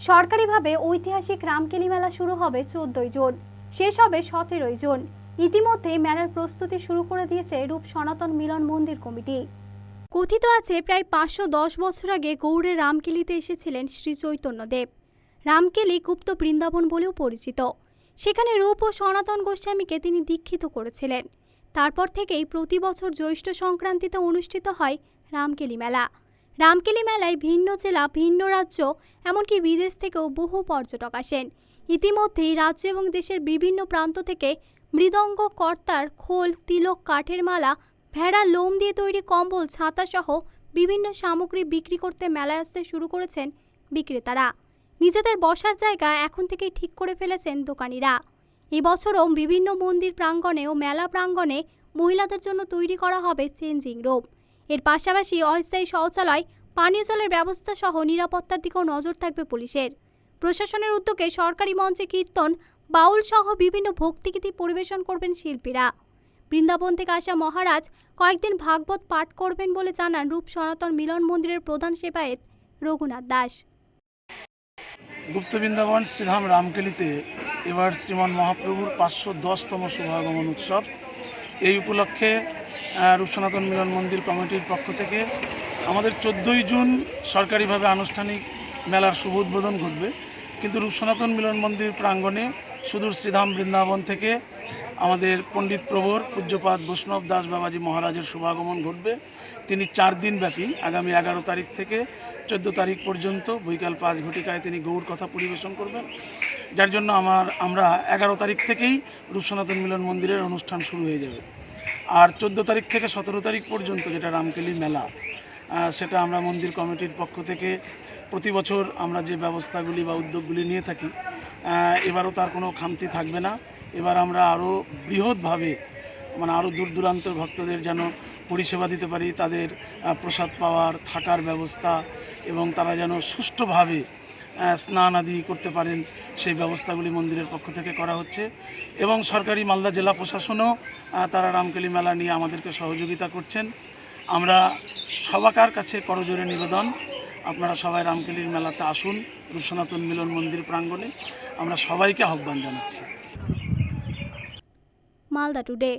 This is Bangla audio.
সরকারিভাবে ঐতিহাসিক রামকেলি মেলা শুরু হবে চোদ্দই জুন। শেষ হবে সতেরোই জুন। ইতিমধ্যে মেলার প্রস্তুতি শুরু করে দিয়েছে রূপ সনাতন মিলন মন্দির কমিটি। কথিত আছে, প্রায় পাঁচশো দশ বছর আগে গৌড়ের রামকেলিতে এসেছিলেন শ্রী চৈতন্যদেব রামকেলি গুপ্ত বৃন্দাবন বলেও পরিচিত। সেখানে রূপ ও সনাতন গোস্বামীকে তিনি দীক্ষিত করেছিলেন। তারপর থেকেই প্রতি বছর জ্যৈষ্ঠ সংক্রান্তিতে অনুষ্ঠিত হয় রামকেলি মেলা। রামকেলি মেলায় ভিন্ন জেলা, ভিন্ন রাজ্য, এমনকি বিদেশ থেকেও বহু পর্যটক আসেন। ইতিমধ্যেই রাজ্য এবং দেশের বিভিন্ন প্রান্ত থেকে মৃদঙ্গ কর্তার খোল, তিলক, কাঠের মালা, ভেড়া, লোম দিয়ে তৈরি কম্বল, ছাতা সহ বিভিন্ন সামগ্রী বিক্রি করতে মেলায় আসতে শুরু করেছেন বিক্রেতারা। নিজেদের বসার জায়গা এখন থেকেই ঠিক করে ফেলেছেন দোকানিরা। এবছরও বিভিন্ন মন্দির প্রাঙ্গণে ও মেলা প্রাঙ্গণে মহিলাদের জন্য তৈরি করা হবে চেঞ্জিং রুম। এর পাশাপাশি অস্থায়ী শৌচালয়, পানীয় জলের ব্যবস্থা সহ নিরাপত্তার দিকেও নজর থাকবে পুলিশের। প্রশাসনের উদ্যোগে সরকারি মঞ্চে কীর্তন, বাউল সহ বিভিন্ন ভক্তিগীতি পরিবেশন করবেন শিল্পীরা। বৃন্দাবন থেকে আসা মহারাজ কয়েকদিন ভাগবত পাঠ করবেন বলে জানান রূপ সনাতন মিলন মন্দিরের প্রধান সেবায়েত রঘুনাথ দাস। গুপ্ত বৃন্দাবন শ্রীধাম রামকেলিতে এবার শ্রীমান মহাপ্রভুর পাঁচশো দশতম শুভাগমন উৎসব। এই উপলক্ষে রূপসনাতন মিলন মন্দির কমিটির পক্ষ থেকে আমাদের চোদ্দোই জুন সরকারিভাবে আনুষ্ঠানিক মেলার শুভ উদ্বোধন ঘটবে। কিন্তু রূপসনাতন মিলন মন্দির প্রাঙ্গণে সুদূর শ্রীধাম বৃন্দাবন থেকে আমাদের পণ্ডিত প্রভর পূজ্যপাদ বৈষ্ণব দাস বাবাজি মহারাজের শুভাগমন ঘটবে। তিনি চার দিন ব্যাপী, আগামী এগারো তারিখ থেকে চোদ্দ তারিখ পর্যন্ত বৈকাল পাঁচ ঘটিকায় তিনি গৌর কথা পরিবেশন করবেন। যার জন্য আমার, আমরা এগারো তারিখ থেকেই রূপসনাতন মিলন মন্দিরের অনুষ্ঠান শুরু হয়ে যাবে। আর চোদ্দ তারিখ থেকে সতেরো তারিখ পর্যন্ত যেটা রামকেলি মেলা সেটা আমরা মন্দির কমিটির পক্ষ থেকে প্রতি বছর আমরা যে ব্যবস্থাগুলি বা উদ্যোগগুলি নিয়ে থাকি এবারও তার কোনো খামতি থাকবে না। এবার আমরা আরও বৃহৎভাবে মানে আরও দূর দূরান্তের ভক্তদের যেন পরিষেবা দিতে পারি, তাদের প্রসাদ পাওয়ার, থাকার ব্যবস্থা এবং তারা যেন সুষ্ঠুভাবে স্নান আদি করতে পারেন, সেই ব্যবস্থাগুলি মন্দিরের পক্ষ থেকে করা হচ্ছে। এবং সরকারি মালদা জেলা প্রশাসনও তারা রামকেলি মেলা নিয়ে আমাদেরকে সহযোগিতা করছেন। আমরা সবাকার কাছে করজোরে নিবেদন। আপনারা সবাই রামকেলির মেলাতে আসুন, রূপসনাতন মিলন মন্দির প্রাঙ্গণে। আমরা সবাইকে আহ্বান জানাচ্ছি। মালদা টুডে।